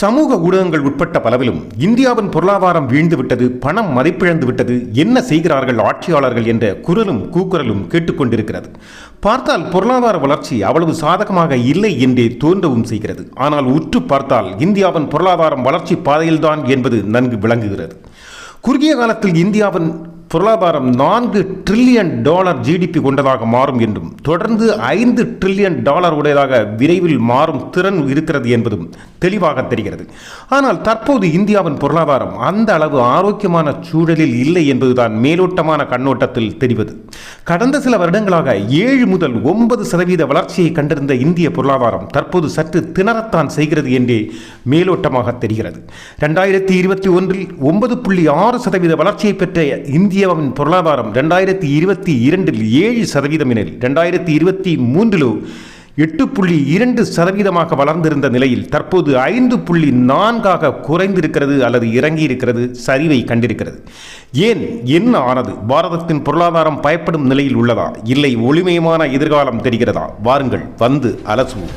சமூக ஊடகங்கள் உட்பட்ட பலவிலும் இந்தியாவின் பொருளாதாரம் வீழ்ந்துவிட்டது பணம் மதிப்பிழந்து விட்டது என்ன செய்கிறார்கள் ஆட்சியாளர்கள் என்ற குரலும் கூக்குரலும் கேட்டுக்கொண்டிருக்கிறது. பார்த்தால் பொருளாதார வளர்ச்சி அவ்வளவு சாதகமாக இல்லை என்றே தோன்றவும் செய்கிறது. ஆனால் உற்று பார்த்தால் இந்தியாவின் பொருளாதாரம் வளர்ச்சி பாதையில்தான் என்பது நன்கு விளங்குகிறது. குறுகிய காலத்தில் இந்தியாவின் பொருளாதாரம் நான்கு ட்ரில்லியன் டாலர் ஜிடிபி கொண்டதாக மாறும் என்றும் தொடர்ந்து ஐந்து ட்ரில்லியன் டாலர் உடையதாக விரைவில் மாறும் திறன் இருக்கிறது என்பதும் தெளிவாக தெரிகிறது. ஆனால் தற்போது இந்தியாவின் பொருளாதாரம் அந்த அளவு ஆரோக்கியமான சூழலில் இல்லை என்பதுதான் மேலோட்டமான கண்ணோட்டத்தில் தெரிவது. கடந்த சில வருடங்களாக ஏழு முதல் ஒன்பது சதவீத வளர்ச்சியை கண்டிருந்த இந்திய பொருளாதாரம் தற்போது சற்று திணறத்தான் செய்கிறது என்றே மேலோட்டமாக தெரிகிறது. ரெண்டாயிரத்தி இருபத்தி ஒன்றில் ஒன்பது புள்ளி ஆறு சதவீத வளர்ச்சியை பெற்ற இந்திய இந்தியாவின் பொருளாதாரம் ரெண்டாயிரத்தி இருபத்தி இரண்டில் ஏழு சதவீதம் எனில் ரெண்டாயிரத்தி இருபத்தி மூன்றிலோ எட்டு புள்ளி இரண்டு சதவீதமாக வளர்ந்திருந்த நிலையில் தற்போது ஐந்து புள்ளி நான்காக குறைந்திருக்கிறது அல்லது இறங்கியிருக்கிறது சரிவை கண்டிருக்கிறது. ஏன்? என்ன ஆனது? பாரதத்தின் பொருளாதாரம் பயப்படும் நிலையில் உள்ளதா? இல்லை ஒளிமயமான எதிர்காலம் தெரிகிறதா? வாருங்கள் வந்து அலசுவோம்.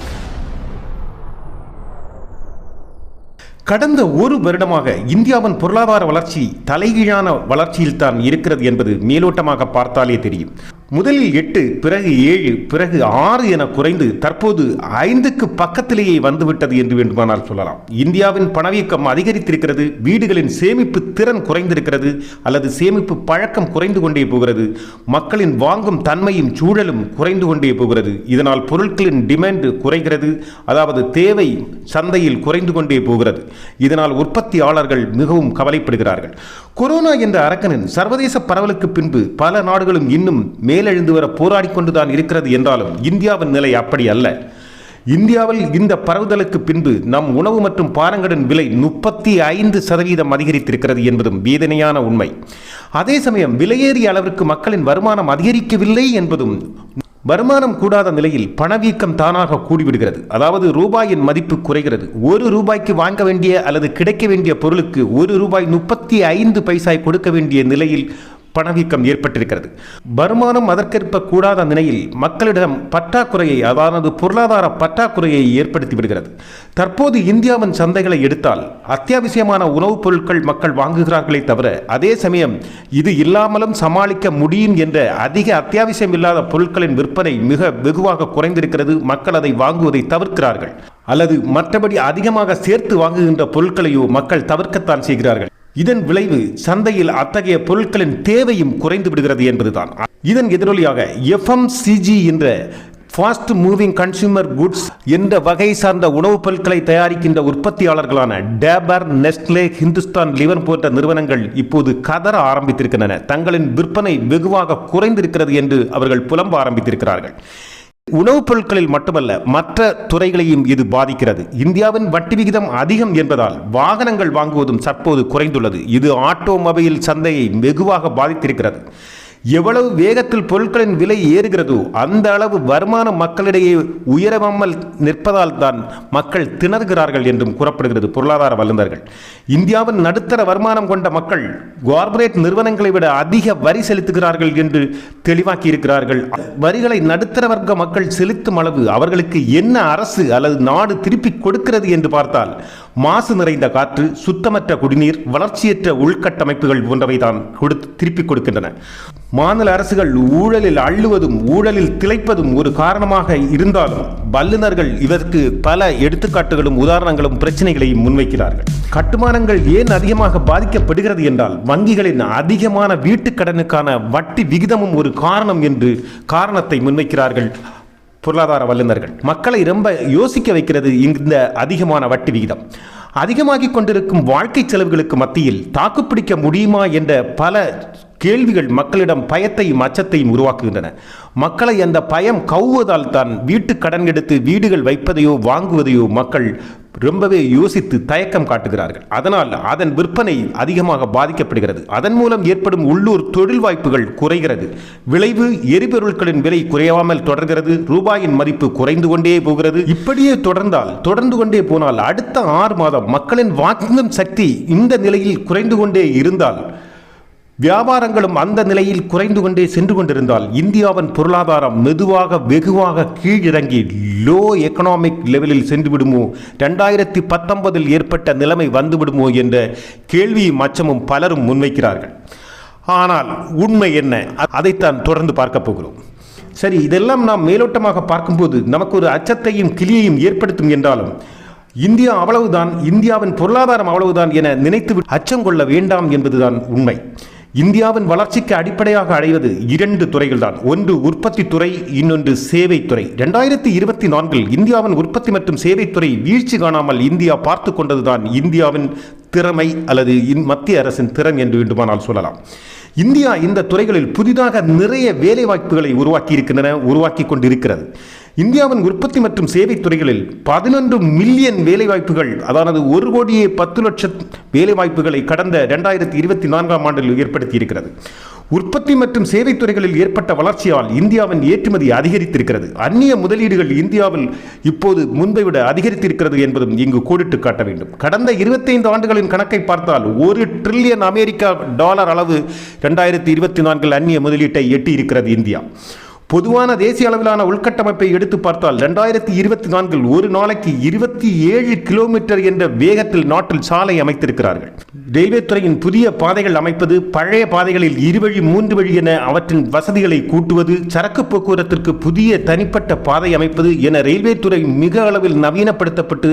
கடந்த ஒரு வருடமாக இந்தியாவின் பொருளாதார வளர்ச்சி தலைகீழான வளர்ச்சியில் தான் இருக்கிறது என்பது மேலோட்டமாக பார்த்தாலே தெரியும். முதலில் எட்டு பிறகு ஏழு பிறகு ஆறு என குறைந்து தற்போது ஐந்துக்கு பக்கத்திலேயே வந்துவிட்டது என்று வேண்டுமானால் சொல்லலாம். இந்தியாவின் பணவீக்கம் அதிகரித்திருக்கிறது வீடுகளின் சேமிப்பு திறன் குறைந்திருக்கிறது அல்லது சேமிப்பு பழக்கம் குறைந்து கொண்டே போகிறது மக்களின் வாங்கும் தன்மையும் சூழலும் குறைந்து கொண்டே போகிறது. இதனால் பொருட்களின் டிமாண்ட் குறைகிறது அதாவது தேவை சந்தையில் குறைந்து கொண்டே போகிறது. இதனால் உற்பத்தியாளர்கள் மிகவும் கவலைப்படுகிறார்கள். கொரோனா என்ற அரக்கனின் சர்வதேச பரவலுக்கு பின்பு பல நாடுகளும் இன்னும் மேலெழுந்து வர போராடி கொண்டுதான் இருக்கிறது என்றாலும் இந்தியாவின் நிலை அப்படி அல்ல. இந்தியாவில் இந்த பரவுதலுக்கு பின்பு நம் உணவு மற்றும் பாரங்கடன் விலை முப்பத்தி ஐந்து சதவீதம் அதிகரித்திருக்கிறது என்பதும் வேதனையான உண்மை. அதே சமயம் விலையேறிய அளவிற்கு மக்களின் வருமானம் அதிகரிக்கவில்லை என்பதும் வருமானம் கூடாத நிலையில் பணவீக்கம் தானாக கூடிவிடுகிறது. அதாவது ரூபாயின் மதிப்பு குறைகிறது. ஒரு ரூபாய்க்கு வாங்க வேண்டிய அல்லது கிடைக்க வேண்டிய பொருளுக்கு ஒரு ரூபாய் முப்பத்தி ஐந்து பைசாய் கொடுக்க வேண்டிய நிலையில் பணவீக்கம் ஏற்பட்டிருக்கிறது. வருமானம் அதற்கேற்ப கூடாத நிலையில் மக்களிடம் பற்றாக்குறையை அதாவது பொருளாதார பற்றாக்குறையை ஏற்படுத்தி விடுகிறது. தற்போது இந்தியாவின் சந்தைகளை எடுத்தால் அத்தியாவசியமான உணவுப் பொருட்கள் மக்கள் வாங்குகிறார்களே தவிர அதே சமயம் இது இல்லாமலும் சமாளிக்க முடியும் என்ற அதிக அத்தியாவசியம் இல்லாத பொருட்களின் விற்பனை மிக வெகுவாக குறைந்திருக்கிறது. மக்கள் அதை வாங்குவதை தவிர்க்கிறார்கள். அல்லது மற்றபடி அதிகமாக சேர்த்து வாங்குகின்ற பொருட்களையோ மக்கள் தவிர்க்கத்தான் செய்கிறார்கள். இதன் விளைவு சந்தையில் அத்தகைய பொருட்களின் தேவையும் குறைந்து விடுகிறது என்பதுதான். இதன் எதிரொலியாக எஃப்எம்சிஜி என்ற ஃபாஸ்ட் மூவிங் கன்சியூமர் குட்ஸ் என்ற வகை சார்ந்த உணவுப் பொருட்களை தயாரிக்கின்ற உற்பத்தியாளர்களான டேபர் நெஸ்ட்லே ஹிந்துஸ்தான் லிவர் போன்ற நிறுவனங்கள் இப்போது கதற ஆரம்பித்திருக்கின்றன. தங்களின் விற்பனை வெகுவாக குறைந்திருக்கிறது என்று அவர்கள் புலம்ப ஆரம்பித்திருக்கிறார்கள். உணவுப் பொருட்களில் மட்டுமல்ல மற்ற துறைகளையும் இது பாதிக்கிறது. இந்தியாவின் வட்டி விகிதம் அதிகம் என்பதால் வாகனங்கள் வாங்குவதும் தற்போது குறைந்துள்ளது. இது ஆட்டோமொபைல் சந்தையை வெகுவாக பாதித்திருக்கிறது. எவ்வளவு வேகத்தில் பொருட்களின் விலை ஏறுகிறதோ அந்த அளவு வருமானம் மக்களிடையே உயரவாமல் நிற்பதால் தான் மக்கள் திணறுகிறார்கள் என்றும் கூறப்படுகிறது பொருளாதார வல்லுநர்கள். இந்தியாவின் நடுத்தர வருமானம் கொண்ட மக்கள் கார்ப்பரேட் நிறுவனங்களை விட அதிக வரி செலுத்துகிறார்கள் என்று தெளிவாக்கி இருக்கிறார்கள் வரிகளை நடுத்தர வர்க்க மக்கள் செலுத்தும் அளவு அவர்களுக்கு என்ன அரசு அல்லது நாடு திருப்பி கொடுக்கிறது என்று பார்த்தால் மாசு நிறைந்த காற்று சுத்தமற்ற குடிநீர் வளர்ச்சியற்ற உள்கட்டமைப்புகள் போன்றவை தான் கொடுத்து திருப்பிக் கொடுக்கின்றன. மாநில அரசுகள் ஊழலில் அள்ளுவதும் ஊழலில் திளைப்பதும் ஒரு காரணமாக இருந்தாலும் வல்லுநர்கள் இதற்கு பல எடுத்துக்காட்டுகளும் உதாரணங்களும் பிரச்சனைகளையும் முன்வைக்கிறார்கள். கட்டுமானங்கள் ஏன் அதிகமாக பாதிக்கப்படுகிறது என்றால் வங்கிகளின் அதிகமான வீட்டுக் கடனுக்கான வட்டி விகிதமும் ஒரு காரணம் என்று காரணத்தை முன்வைக்கிறார்கள் பொருளாதார வல்லுநர்கள். மக்களை ரொம்ப யோசிக்க வைக்கிறது இந்த அதிகமான வட்டி விகிதம். அதிகமாகிக் கொண்டிருக்கும் வாழ்க்கை செலவுகளுக்கு மத்தியில் தாக்குப்பிடிக்க முடியுமா என்ற பல கேள்விகள் மக்களிடம் பயத்தையும் அச்சத்தையும் உருவாக்குகின்றன. மக்களை அந்த பயம் கவுவதால் தான் வீட்டு கடன் எடுத்து வீடுகள் வைப்பதையோ வாங்குவதையோ மக்கள் ரொம்பவே யோசித்து தயக்கம் காட்டுகிறார்கள். அதனால் அதன் விற்பனை அதிகமாக பாதிக்கப்படுகிறது. அதன் மூலம் ஏற்படும் உள்ளூர் தொழில் வாய்ப்புகள் குறைகிறது. விளைவு எரிபொருட்களின் விலை குறையாமல் தொடர்கிறது. ரூபாயின் மதிப்பு குறைந்து கொண்டே போகிறது. இப்படியே தொடர்ந்தால் தொடர்ந்து கொண்டே போனால் அடுத்த ஆறு மாதம் மக்களின் வாங்கும் சக்தி இந்த நிலையில் குறைந்து கொண்டே இருந்தால் வியாபாரங்களும் அந்த நிலையில் குறைந்து கொண்டே சென்று கொண்டிருந்தால் இந்தியாவின் பொருளாதாரம் மெதுவாக வெகுவாக கீழிறங்கி லோ எக்கனாமிக் லெவலில் சென்று விடுமோ ரெண்டாயிரத்தி பத்தொன்பதில் ஏற்பட்ட நிலைமை வந்துவிடுமோ? என்ற கேள்வியும் அச்சமும் பலரும் முன்வைக்கிறார்கள். ஆனால் உண்மை என்ன? அதைத்தான் தொடர்ந்து பார்க்க போகிறோம். சரி இதெல்லாம் நாம் மேலோட்டமாக பார்க்கும்போது நமக்கு ஒரு அச்சத்தையும் கிளியையும் ஏற்படுத்தும் என்றாலும் இந்தியா அவ்வளவுதான் இந்தியாவின் பொருளாதாரம் அவ்வளவுதான் என நினைத்து அச்சம் கொள்ள வேண்டாம் என்பதுதான் உண்மை. இந்தியாவின் வளர்ச்சிக்கு அடிப்படையாக அடைவது இரண்டு துறைகள் தான் ஒன்று உற்பத்தி துறை இன்னொன்று சேவைத்துறை ரெண்டாயிரத்தி இருபத்தி நான்கில் இந்தியாவின் உற்பத்தி மற்றும் சேவைத்துறை வீழ்ச்சி காணாமல் இந்தியா பார்த்து கொண்டதுதான் இந்தியாவின் திறமை அல்லது மத்திய அரசின் திறன் என்று வேண்டுமானால் சொல்லலாம். இந்தியா இந்த துறைகளில் புதிதாக நிறைய வேலைவாய்ப்புகளை உருவாக்கி இருக்கின்றன உருவாக்கி கொண்டிருக்கிறது. இந்தியாவின் உற்பத்தி மற்றும் சேவை துறைகளில் பதினொன்று மில்லியன் வேலைவாய்ப்புகள் அதாவது ஒரு கோடியே பத்து லட்சம் வேலைவாய்ப்புகளை கடந்த ரெண்டாயிரத்தி இருபத்தி நான்காம் ஆண்டில் ஏற்படுத்தி இருக்கிறது உற்பத்தி மற்றும் சேவை துறைகளில் ஏற்பட்ட வளர்ச்சியால் இந்தியாவின் ஏற்றுமதி அதிகரித்திருக்கிறது. அந்நிய முதலீடுகள் இந்தியாவில் இப்போது முன்பை விட அதிகரித்திருக்கிறது என்பதும் இங்கு கோடிட்டு காட்ட வேண்டும். கடந்த இருபத்தைந்து ஆண்டுகளின் கணக்கை பார்த்தால் ஒரு ட்ரில்லியன் அமெரிக்கா டாலர் அளவு ரெண்டாயிரத்தி இருபத்தி நான்கில் அந்நிய முதலீட்டை எட்டி இருக்கிறது இந்தியா. பொதுவான தேசிய அளவிலான உள்கட்டமைப்பை எடுத்து பார்த்தால் ரெண்டாயிரத்தி இருபத்தி நான்கில் ஒரு நாளைக்கு இருபத்தி ஏழு கிலோமீட்டர் என்ற வேகத்தில் நாட்டில் சாலை அமைத்திருக்கிறார்கள். ரயில்வே துறையின் புதிய பாதைகள் அமைப்பது பழைய பாதைகளில் இருவழி மூன்று வழி என அவற்றின் வசதிகளை கூட்டுவது சரக்கு போக்குவரத்திற்கு புதிய தனிப்பட்ட பாதை அமைப்பது என ரயில்வே துறை மிக அளவில் நவீனப்படுத்தப்பட்டு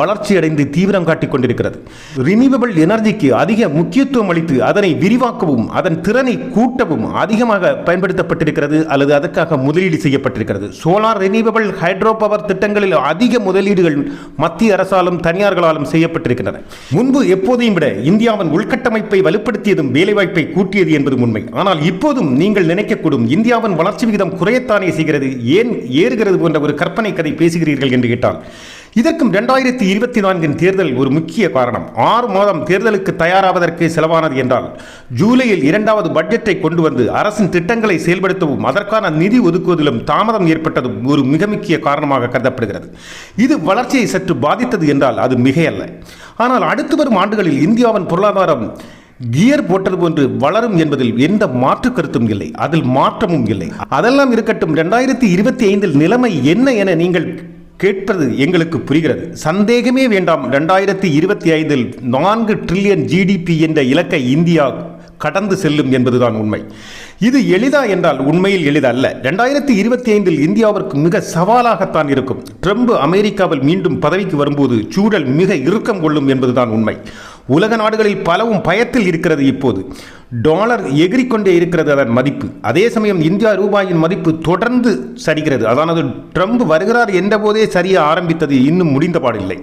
வளர்ச்சியடைந்து தீவிரம் காட்டிக் கொண்டிருக்கிறது. ரினியூவபிள் எனர்ஜிக்கு அதிக முக்கியத்துவம் அளித்து அதனை விரிவாக்கவும் அதன் திறனை கூட்டவும் அதிகமாக பயன்படுத்தப்பட்டிருக்கிறது அல்லது அதற்கு அதற்காக முதலீடு செய்யப்பட்டிருக்கிறது? சோலார் ரெனியூவபிள் ஹைட்ரோ பவர் திட்டங்களில் அதிக முதலீடுகள் மத்திய அரசாலும் தனியார்களாலும் செய்யப்பட்டிருக்கின்றன. முன்பு எப்போதையும் விட இந்தியாவின் உள்கட்டமைப்பை வலுப்படுத்தியதும் வேலைவாய்ப்பை கூட்டியது என்பது உண்மை. ஆனால் இப்போதும் நீங்கள் நினைக்கக்கூடும் இந்தியாவின் வளர்ச்சி விகிதம் குறையத்தானே செய்கிறது ஏன் ஏறுகிறது போன்ற ஒரு கற்பனை கதை பேசுகிறீர்கள் என்று கேட்டால் இதற்கும் இரண்டாயிரத்தி இருபத்தி நான்கின் தேர்தல் ஒரு முக்கிய காரணம். ஆறு மாதம் தேர்தலுக்கு தயாராவதற்கு செலவானது என்றால் ஜூலையில் இரண்டாவது பட்ஜெட்டை கொண்டு வந்து அரசின் திட்டங்களை செயல்படுத்தவும் அதற்கான நிதி ஒதுக்குவதிலும் தாமதம் ஏற்பட்டதும் ஒரு மிக முக்கிய காரணமாக கருதப்படுகிறது. இது வளர்ச்சியை சற்று பாதித்தது என்றால் அது மிகையல்ல. ஆனால் அடுத்து வரும் ஆண்டுகளில் இந்தியாவின் பொருளாதாரம் கியர் போட்டது போன்று வளரும் என்பதில் எந்த மாற்று கருத்தும் இல்லை. அதில் மாற்றமும் இல்லை. அதெல்லாம் இருக்கட்டும் ரெண்டாயிரத்தி இருபத்தி ஐந்தில் நிலைமை என்ன என நீங்கள் கேட்பது எங்களுக்கு புரிகிறது. சந்தேகமே வேண்டாம். ரெண்டாயிரத்தி இருபத்தி ஐந்தில் நான்கு ட்ரில்லியன் ஜிடிபி என்ற இலக்கை இந்தியா கடந்து செல்லும் என்பதுதான் உண்மை. இது எளிதா என்றால் உண்மையில் எளிதல்ல. ரெண்டாயிரத்தி இருபத்தி ஐந்தில் இந்தியாவிற்கு மிக சவாலாகத்தான் இருக்கும். ட்ரம்ப் அமெரிக்காவில் மீண்டும் பதவிக்கு வரும்போது சூழல் மிக இறுக்கம் கொள்ளும் என்பதுதான் உண்மை. உலக நாடுகளில் பலவும் பயத்தில் இருக்கிறது இப்போது. டாலர் எகிரிக்கொண்டே இருக்கிறது அதன் மதிப்பு. அதே சமயம் இந்தியா ரூபாயின் மதிப்பு தொடர்ந்து சரிகிறது. அதானது ட்ரம்ப் வருகிறார் என்ற போதே சரிய ஆரம்பித்தது. இன்னும் முடிந்த பாடில்லை.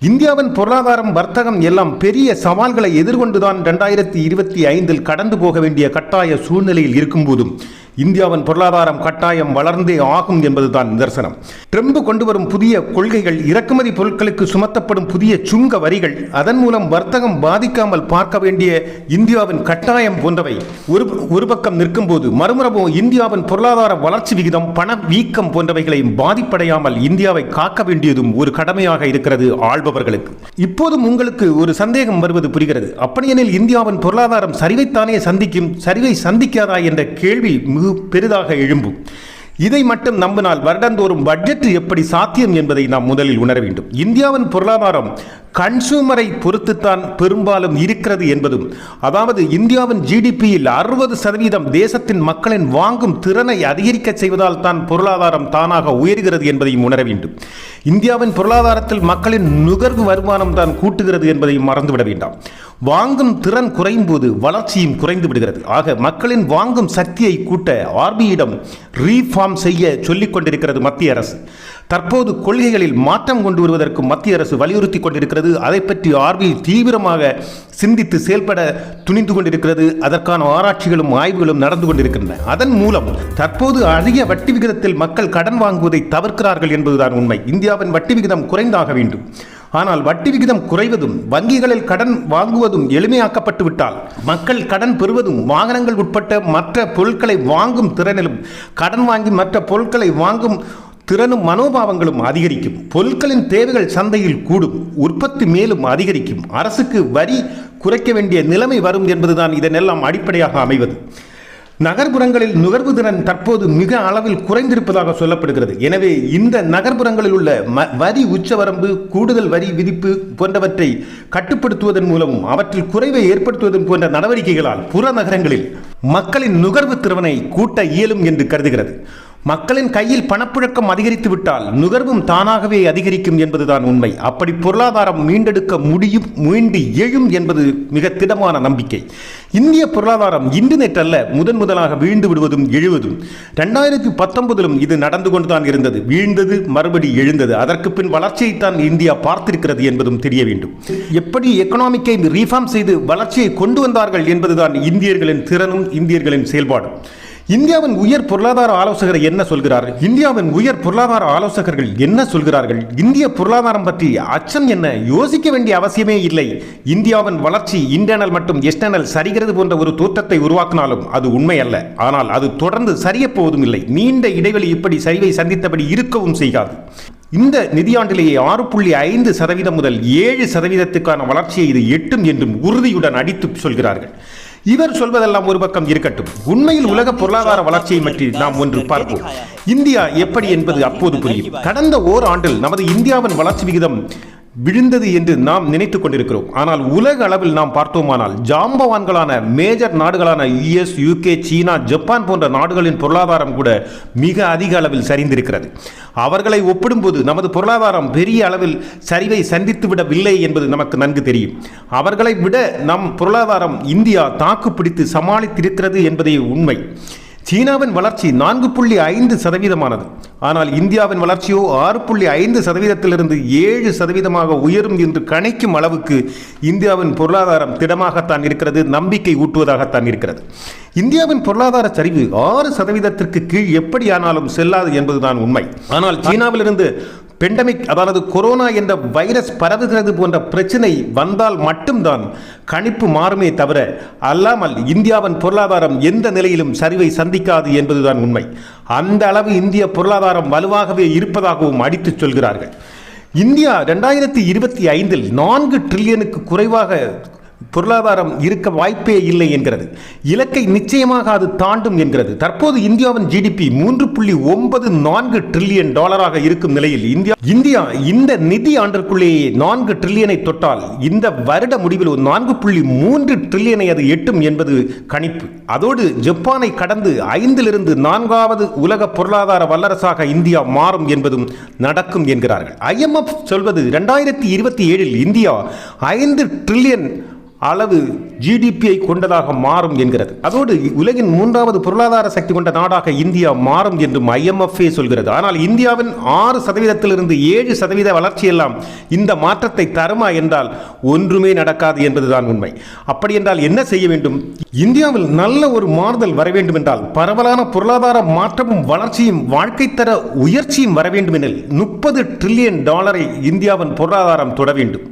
இந்தியாவின் பொருளாதாரம் வர்த்தகம் எல்லாம் பெரிய சவால்களை எதிர்கொண்டுதான் ரெண்டாயிரத்தி இருபத்தி ஐந்தில் கடந்து போக வேண்டிய கட்டாய சூழ்நிலையில் இருக்கும்போதும் இந்தியாவின் பொருளாதாரம் கட்டாயம் வளர்ந்தே ஆகும் என்பதுதான் நிதர்சனம். ட்ரம்ப் கொண்டு வரும் புதிய கொள்கைகள் இறக்குமதி பொருட்களுக்கு சுமத்தப்படும் புதிய சுங்க வரிகள் அதன் மூலம் வர்த்தகம் பாதிக்காமல் பார்க்க வேண்டிய இந்தியாவின் கட்டாயம் போன்றவை. ஒரு ஒரு பக்கம் நிற்கும் போது மறுமுறவும் இந்தியாவின் பொருளாதார வளர்ச்சி விகிதம் பண வீக்கம் போன்றவைகளை பாதிப்படையாமல் இந்தியாவை காக்க வேண்டியதும் ஒரு கடமையாக இருக்கிறது ஆள்பவர்களுக்கு. இப்போதும் உங்களுக்கு ஒரு சந்தேகம் வருவது புரிகிறது. அப்படியெனில் இந்தியாவின் பொருளாதாரம் சரிவைத்தானே சந்திக்கும் சரிவை சந்திக்காதா என்ற கேள்வி மிக பெரிதாக எழும்பும். இதை மட்டும் நம்பினால் வருடந்தோறும் பட்ஜெட் எப்படி சாத்தியம் என்பதை நாம் முதலில் உணர வேண்டும். இந்தியாவின் பொருளாதாரம் கன்சூமரை பொறுத்துத்தான் பெரும்பாலும் இருக்கிறது என்பதும் அதாவது இந்தியாவின் ஜிடிபியில் அறுபது சதவீதம் தேசத்தின் மக்களின் வாங்கும் திறனை அதிகரிக்க செய்வதால் தான் பொருளாதாரம் தானாக உயர்கிறது என்பதையும் உணர வேண்டும். இந்தியாவின் பொருளாதாரத்தில் மக்களின் நுகர்வு வருமானம் தான் கூட்டுகிறது என்பதையும் மறந்துவிட வேண்டாம். வாங்கும் திறன் குறையும் போது வளர்ச்சியும் குறைந்து விடுகிறது. ஆக மக்களின் வாங்கும் சக்தியை கூட்ட ஆர்பியிடம் ரீஃபார்ம் செய்ய சொல்லிக் கொண்டிருக்கிறது மத்திய அரசு. தற்போது கொள்கைகளில் மாற்றம் கொண்டு வருவதற்கு மத்திய அரசு வலியுறுத்தி கொண்டிருக்கிறது. அதை பற்றி ஆர்பி தீவிரமாக சிந்தித்து செயல்பட துணிந்து கொண்டிருக்கிறது. அதற்கான ஆராய்ச்சிகளும் ஆய்வுகளும் நடந்து கொண்டிருக்கின்றன. அதன் மூலம் தற்போது அதிக வட்டி விகிதத்தில் மக்கள் கடன் வாங்குவதை தவிர்க்கிறார்கள் என்பதுதான் உண்மை. இந்தியாவின் வட்டி விகிதம் குறைந்தாக வேண்டும். ஆனால் வட்டி விகிதம் குறைவதும் வங்கிகளில் கடன் வாங்குவதும் எளிமையாக்கப்பட்டு விட்டால் மக்கள் கடன் பெறுவதும் வாகனங்கள் உட்பட்ட மற்ற பொருட்களை வாங்கும் திறனிலும் கடன் வாங்கி மற்ற பொருட்களை வாங்கும் திறனும் மனோபாவங்களும் அதிகரிக்கும். பொருட்களின் தேவைகள் சந்தையில் கூடும் உற்பத்தி மேலும் அதிகரிக்கும். அரசுக்கு வரி குறைக்க வேண்டிய நிலைமை வரும் என்பதுதான் இதனெல்லாம் அடிப்படையாக அமைவது. நகர்ப்புறங்களில் நுகர்வு திறன் தற்போது மிக அளவில் குறைந்திருப்பதாக சொல்லப்படுகிறது. எனவே இந்த நகர்ப்புறங்களில் உள்ள ம- வரி உச்சவரம்பு கூடுதல் வரி விதிப்பு போன்றவற்றை கட்டுப்படுத்துவதன் மூலமும் அவற்றில் குறைவை ஏற்படுத்துவதன் போன்ற நடவடிக்கைகளால் புறநகரங்களில் மக்களின் நுகர்வு திறனை கூட்ட இயலும் என்று கருதுகிறது. மக்களின் கையில் பணப்புழக்கம் அதிகரித்து விட்டால் நுகர்வும் தானாகவே அதிகரிக்கும் என்பதுதான் உண்மை. அப்படி பொருளாதாரம் மீண்டெடுக்க முடியும் மீண்டு எழும் என்பது மிக திடமான நம்பிக்கை. இந்திய பொருளாதாரம் இன்று நேற்றல்ல முதன் முதலாக வீழ்ந்து விடுவதும் எழுவதும். ரெண்டாயிரத்தி பத்தொன்பதிலும் இது நடந்து கொண்டுதான் இருந்தது. வீழ்ந்தது மறுபடி எழுந்தது. அதற்கு பின் வளர்ச்சியைத்தான் இந்தியா பார்த்திருக்கிறது என்பதும் தெரிய வேண்டும். எப்படி எக்கனாமிக்கை ரீஃபார்ம் செய்து வளர்ச்சியை கொண்டு வந்தார்கள் என்பதுதான் இந்தியர்களின் திறனும் இந்தியர்களின் செயல்பாடும். இந்தியாவின் உயர் பொருளாதார ஆலோசகர் என்ன சொல்கிறார் இந்தியாவின் உயர் பொருளாதார ஆலோசகர்கள் என்ன சொல்கிறார்கள்? இந்திய பொருளாதாரம் பற்றி அச்சம் என்ன? யோசிக்க வேண்டிய அவசியமே இல்லை. இந்தியாவின் வளர்ச்சி இன்டர்னல் மற்றும் எக்ஸ்டர்னல் சரிகிறது போன்ற ஒரு தோற்றத்தை உருவாக்கினாலும் அது உண்மை அல்ல. ஆனால் அது தொடர்ந்து சரியப்போவதும் இல்லை. நீண்ட இடைவெளி இப்படி சரிவை சந்தித்தபடி இருக்கவும் செய்யாது. இந்த நிதியாண்டிலேயே ஆறு புள்ளி ஐந்து சதவீதம் முதல் ஏழு சதவீதத்துக்கான வளர்ச்சியை இது எட்டும் என்றும் உறுதியுடன் அடித்து சொல்கிறார்கள். இவர் சொல்வதெல்லாம் ஒரு பக்கம் இருக்கட்டும். உண்மையில் உலக பொருளாதார வளர்ச்சியை பற்றி நாம் ஒன்று பார்ப்போம். இந்தியா எப்படி என்பது அப்போது புரியும். கடந்த ஓர் ஆண்டில் நமது இந்தியாவின் வளர்ச்சி விகிதம் விழுந்தது என்று நாம் நினைத்துக் கொண்டிருக்கிறோம். ஆனால் உலக அளவில் நாம் பார்த்தோமானால் ஜாம்பவான்களான மேஜர் நாடுகளான யுஎஸ் யூகே சீனா ஜப்பான் போன்ற நாடுகளின் பொருளாதாரம் கூட மிக அதிக அளவில் சரிந்திருக்கிறது. அவர்களை ஒப்பிடும்போது நமது பொருளாதாரம் பெரிய அளவில் சரிவை சந்தித்து விடவில்லை என்பது நமக்கு நன்கு தெரியும். அவர்களை விட நம் பொருளாதாரம் இந்தியா தாக்கு பிடித்து சமாளித்திருக்கிறது என்பதே உண்மை. சீனாவின் வளர்ச்சி நான்கு புள்ளி ஐந்து சதவீதமானது. ஆனால் இந்தியாவின் வளர்ச்சியோ ஆறு புள்ளி ஐந்து சதவீதத்திலிருந்து ஏழு சதவீதமாக உயரும் என்று கணிக்கும் அளவுக்கு இந்தியாவின் பொருளாதாரம் திடமாகத்தான் இருக்கிறது நம்பிக்கை ஊட்டுவதாகத்தான் இருக்கிறது. இந்தியாவின் பொருளாதார சரிவு ஆறு சதவீதத்திற்கு கீழ் எப்படியானாலும் செல்லாது என்பதுதான் உண்மை. ஆனால் சீனாவிலிருந்து பெண்டமிக் அதாவது கொரோனா என்ற வைரஸ் பரவுகிறது போன்ற பிரச்சனை வந்தால் மட்டும்தான் கணிப்பு மாறுமே தவிர அல்லாமல் இந்தியாவின் பொருளாதாரம் எந்த நிலையிலும் சரிவை சந்திக்காது என்பதுதான் உண்மை. அந்த அளவு இந்திய பொருளாதாரம் வலுவாகவே இருப்பதாகவும் அடித்துச் சொல்கிறார்கள். இந்தியா ரெண்டாயிரத்தி இருபத்தி ஐந்தில் நான்கு ட்ரில்லியனுக்கு குறைவாக பொருளாதாரம் இருக்க வாய்ப்பே இல்லை என்கிறது. இலக்கை நிச்சயமாக அது தாண்டும் என்கிறது. தற்போது இந்தியாவின் ஜிடிபி மூன்று புள்ளி ஒன்பது நான்கு ட்ரில்லியன் டாலராக இருக்கும் நிலையில் இந்தியா இந்தியா இந்த நிதி ஆண்டிற்குள்ளேயே நான்கு ட்ரில்லியனை தொட்டால் இந்த வருட முடிவில் ஒரு நான்கு புள்ளி மூன்று ட்ரில்லியனை அது எட்டும் என்பது கணிப்பு. அதோடு ஜப்பானை கடந்து ஐந்திலிருந்து நான்காவது உலக பொருளாதார வல்லரசாக இந்தியா மாறும் என்பதும் நடக்கும் என்கிறார்கள். ஐஎம்எஃப் சொல்வது ரெண்டாயிரத்தி இருபத்தி ஏழில் இந்தியா ஐந்து ட்ரில்லியன் அளவு ஜிடிபியை கொண்டதாக மாறும் என்கிறது. அதோடு உலகின் மூன்றாவது பொருளாதார சக்தி கொண்ட நாடாக இந்தியா மாறும் என்றும் ஐஎம்எஃப்ஏ சொல்கிறது. ஆனால் இந்தியாவின் ஆறு சதவீதத்திலிருந்து ஏழு சதவீத வளர்ச்சியெல்லாம் இந்த மாற்றத்தை தருமா என்றால் ஒன்றுமே நடக்காது என்பதுதான் உண்மை. அப்படி என்றால் என்ன செய்ய வேண்டும்? இந்தியாவில் நல்ல ஒரு மாறுதல் வர வேண்டும் என்றால் பரவலான பொருளாதார மாற்றமும் வளர்ச்சியும் வாழ்க்கை தர உயர்ச்சியும் வர வேண்டும் எனில் முப்பது ட்ரில்லியன் டாலரை இந்தியாவின் பொருளாதாரம் தொட வேண்டும்.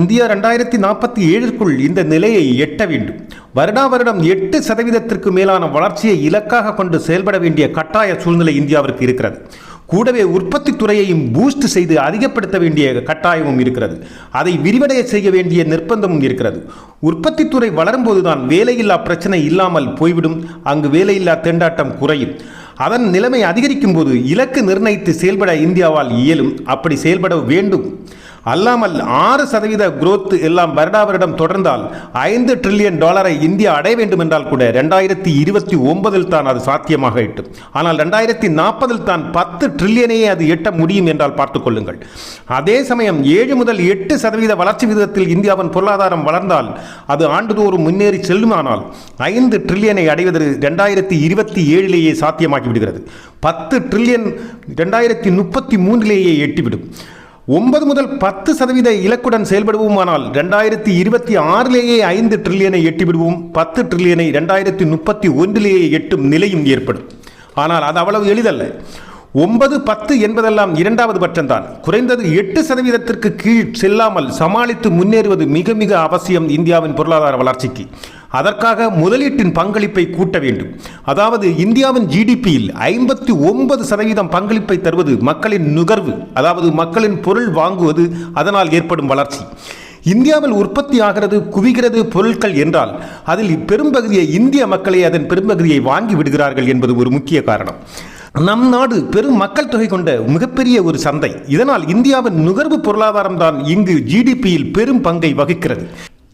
இந்தியா ரெண்டாயிரத்தி நாற்பத்தி ஏழுக்குள் இந்த நிலையை எட்ட வேண்டும். வருடா வருடம் எட்டு சதவீதத்திற்கு மேலான வளர்ச்சியை இலக்காக கொண்டு செயல்பட வேண்டிய கட்டாய சூழ்நிலை இந்தியாவிற்கு இருக்கிறது. கூடவே உற்பத்தி துறையையும் பூஸ்ட் செய்து அதிகப்படுத்த வேண்டிய கட்டாயமும் இருக்கிறது. அதை விரிவடைய செய்ய வேண்டிய நிர்பந்தமும் இருக்கிறது. உற்பத்தி துறை வளரும்போதுதான் வேலையில்லா பிரச்சனை இல்லாமல் போய்விடும். அங்கு வேலையில்லா திண்டாட்டம் குறையும். அதன் நிலைமை அதிகரிக்கும் போது இலக்கு நிர்ணயித்து செயல்பட இந்தியாவால் இயலும். அப்படி செயல்பட வேண்டும். அல்லாமல் ஆறு சதவீத குரோத் எல்லாம் வருடா வருடம் தொடர்ந்தால் ஐந்து ட்ரில்லியன் டாலரை இந்தியா அடைய வேண்டும் என்றால் கூட ரெண்டாயிரத்தி இருபத்தி ஒன்பதில் தான் அது சாத்தியமாக எட்டும். ஆனால் ரெண்டாயிரத்தி நாற்பதில் தான் பத்து ட்ரில்லியனையே அது எட்ட முடியும் என்றால் பார்த்துக்கொள்ளுங்கள் அதே சமயம் ஏழு முதல் எட்டு சதவீத வளர்ச்சி விகிதத்தில் இந்தியாவின் பொருளாதாரம் வளர்ந்தால் அது ஆண்டுதோறும் முன்னேறி செல்லுமானால் ஐந்து ட்ரில்லியனை அடைவது ரெண்டாயிரத்தி இருபத்தி ஏழிலேயே சாத்தியமாகி விடுகிறது பத்து ட்ரில்லியன் ரெண்டாயிரத்தி முப்பத்தி மூன்றிலேயே எட்டிவிடும். ஒன்பது முதல் பத்து சதவீத இலக்குடன் செயல்படுவோமானால் ரெண்டாயிரத்தி இருபத்தி ஆறிலேயே ஐந்து ட்ரில்லியனை எட்டிவிடுவோம். பத்து ட்ரில்லியனை ரெண்டாயிரத்தி முப்பத்தி ஒன்றிலேயே எட்டும் நிலையும் ஏற்படும். ஆனால் அது அவ்வளவு எளிதல்ல. ஒன்பது பத்து என்பதெல்லாம் இரண்டாவது பட்சம்தான். குறைந்தது எட்டு சதவீதத்திற்கு கீழ் செல்லாமல் சமாளித்து முன்னேறுவது மிக மிக அவசியம் இந்தியாவின் பொருளாதார வளர்ச்சிக்கு. அதற்காக முதலீட்டின் பங்களிப்பை கூட்ட வேண்டும். அதாவது இந்தியாவின் ஜிடிபியில் ஐம்பத்தி ஒன்பது சதவீதம் பங்களிப்பை தருவது மக்களின் நுகர்வு அதாவது மக்களின் பொருள் வாங்குவது அதனால் ஏற்படும் வளர்ச்சி. இந்தியாவில் உற்பத்தி ஆகிறது குவிகிறது பொருட்கள் என்றால் அதில் பெரும்பகுதியை இந்திய மக்களே அதன் பெரும்பகுதியை வாங்கி விடுகிறார்கள் என்பது ஒரு முக்கிய காரணம். நம் நாடு பெரும் மக்கள் தொகை கொண்ட மிகப்பெரிய ஒரு சந்தை. இதனால் இந்தியாவின் நுகர்வு பொருளாதாரம் தான் இங்கு ஜிடிபியில் பெரும் பங்கை வகிக்கிறது.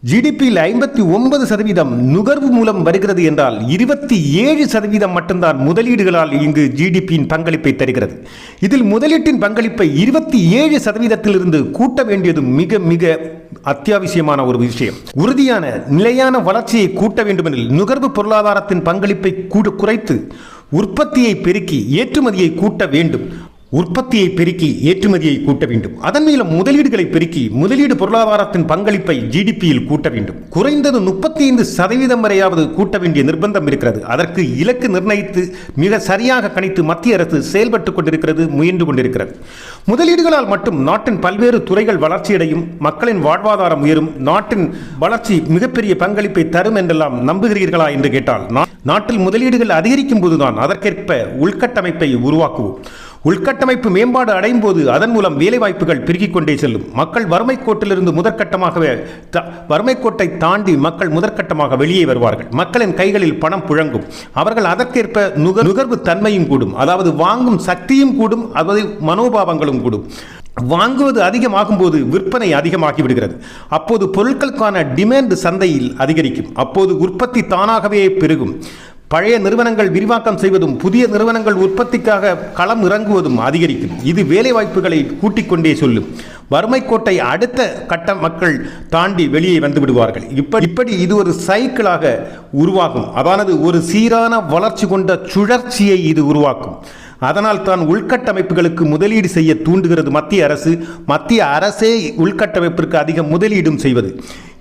ஜிடிபியில் ஐம்பத்தி ஒன்பது சதவீதம் நுகர்வு மூலம் வருகிறது என்றால் இருபத்தி ஏழு சதவீதம் மட்டும்தான் முதலீடுகளால் இங்கு ஜிடிபியின் பங்களிப்பை தருகிறது. இதில் முதலீட்டின் பங்களிப்பை இருபத்தி ஏழு சதவீதத்திலிருந்து கூட்ட வேண்டியது மிக மிக அத்தியாவசியமான ஒரு விஷயம். உறுதியான நிலையான வளர்ச்சியை கூட்ட வேண்டுமெனில் நுகர்வு பொருளாதாரத்தின் பங்களிப்பை கூட குறைத்து உற்பத்தியை பெருக்கி ஏற்றுமதியை கூட்ட வேண்டும். உற்பத்தியை பெருக்கி ஏற்றுமதியை கூட்ட வேண்டும். அதன் மேலும் முதலீடுகளை பெருக்கி முதலீடு பொருளாதாரத்தின் பங்களிப்பை ஜிடிபியில் கூட்ட வேண்டும். குறைந்தது முப்பத்தி ஐந்து சதவீதம் வரையாவது கூட்ட வேண்டிய நிர்பந்தம் இருக்கிறது. அதற்கு இலக்கு நிர்ணயித்து மிக சரியாக கணித்து மத்திய அரசு செயல்பட்டு கொண்டிருக்கிறது முயன்று கொண்டிருக்கிறது. முதலீடுகளால் மட்டும் நாட்டின் பல்வேறு துறைகள் வளர்ச்சியடையும் மக்களின் வாழ்வாதாரம் உயரும் நாட்டின் வளர்ச்சி மிகப்பெரிய பங்களிப்பை தரும் என்றெல்லாம் நம்புகிறீர்களா என்று கேட்டால் நாட்டில் முதலீடுகள் அதிகரிக்கும் போதுதான் அதற்கேற்ப உள்கட்டமைப்பை உருவாக்குவோம். உள்கட்டமைப்பு மேம்பாடு அடையும் போது அதன் மூலம் வேலைவாய்ப்புகள் பெருகிக் கொண்டே செல்லும். மக்கள் வறுமை கோட்டிலிருந்து முதற்கட்டமாகவே த- வறுமை கோட்டை தாண்டி மக்கள் முதற்கட்டமாக வெளியே வருவார்கள். மக்களின் கைகளில் பணம் புழங்கும். அவர்கள் அதற்கேற்ப நுகர் நுகர்வு தன்மையும் கூடும். அதாவது வாங்கும் சக்தியும் கூடும். அதாவது மனோபாவங்களும் கூடும். வாங்குவது அதிகமாகும் போது விற்பனை அதிகமாகி விடுகிறது. அப்போது பொருட்களுக்கான டிமாண்ட் சந்தையில் அதிகரிக்கும். அப்போது உற்பத்தி தானாகவே பெருகும். பழைய நிறுவனங்கள் விரிவாக்கம் செய்வதும் புதிய நிறுவனங்கள் உற்பத்திக்காக களம் இறங்குவதும் அதிகரிக்கும். இது வேலைவாய்ப்புகளை கூட்டிக் கொண்டே சொல்லும். வறுமை கோட்டை அடுத்த கட்ட மக்கள் தாண்டி வெளியே வந்து விடுவார்கள். இப்படி இப்படி இது ஒரு சைக்கிளாக உருவாகும். அதானது ஒரு சீரான வளர்ச்சி கொண்ட சுழற்சியை இது உருவாக்கும். அதனால் தான் உள்கட்டமைப்புகளுக்கு முதலீடு செய்ய தூண்டுகிறது மத்திய அரசு. மத்திய அரசே உள்கட்டமைப்பிற்கு அதிக முதலீடும் செய்வது.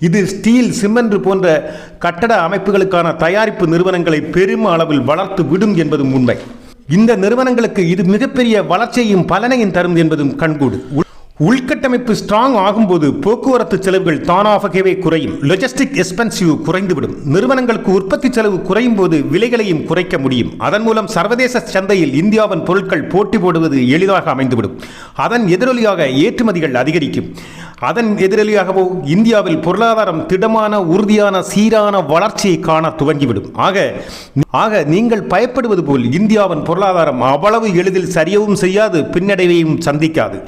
இது ஸ்டீல் சிமெண்ட் போன்ற கட்டட அமைப்புகளுக்கான தயாரிப்பு நிறுவனங்களை பெரும் அளவில் வளர்த்து விடும் என்பதும் உண்மை. இந்த நிறுவனங்களுக்கு இது மிகப்பெரிய வளர்ச்சியையும் பலனையும் தரும் என்பதும் கண்கூடு. உள்- உள்கட்டமைப்பு ஸ்ட்ராங் ஆகும்போது போக்குவரத்து செலவுகள் தானாகவே குறையும். லொஜிஸ்டிக் எக்ஸ்பென்சிவ் குறைந்துவிடும். நிறுவனங்களுக்கு உற்பத்தி செலவு குறையும் போது விலைகளையும் குறைக்க முடியும். அதன் மூலம் சர்வதேச சந்தையில் இந்தியாவின் பொருட்கள் போட்டி போடுவது எளிதாக அமைந்துவிடும். அதன் எதிரொலியாக ஏற்றுமதிகள் அதிகரிக்கும். அதன் எதிரொலியாகவோ இந்தியாவில் பொருளாதாரம் திடமான உறுதியான சீரான வளர்ச்சியை காண துவங்கிவிடும். ஆக ஆக நீங்கள் பயப்படுவது போல் இந்தியாவின் பொருளாதாரம் அவ்வளவு எளிதில் சரியவும் செய்யாது பின்னடைவையும் சந்திக்காது.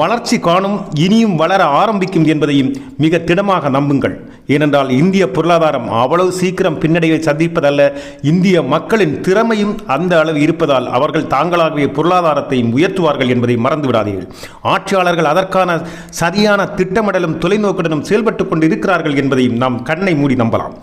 வளர்ச்சி காணும் இனியும் வளர ஆரம்பிக்கும் என்பதையும் மிக திடமாக நம்புங்கள். ஏனென்றால் இந்திய பொருளாதாரம் அவ்வளவு சீக்கிரம் பின்னடைவை சந்திப்பதல்ல இந்திய மக்களின் திறமையும் அந்த அளவு இருப்பதால் அவர்கள் தாங்களாகவே பொருளாதாரத்தையும் உயர்த்துவார்கள் என்பதை மறந்துவிடாதீர்கள். ஆட்சியாளர்கள் அதற்கான சரியான திட்டமிடலும் தொலைநோக்குடனும் செயல்பட்டுக் கொண்டு இருக்கிறார்கள் என்பதையும் நாம் கண்ணை மூடி நம்பலாம்.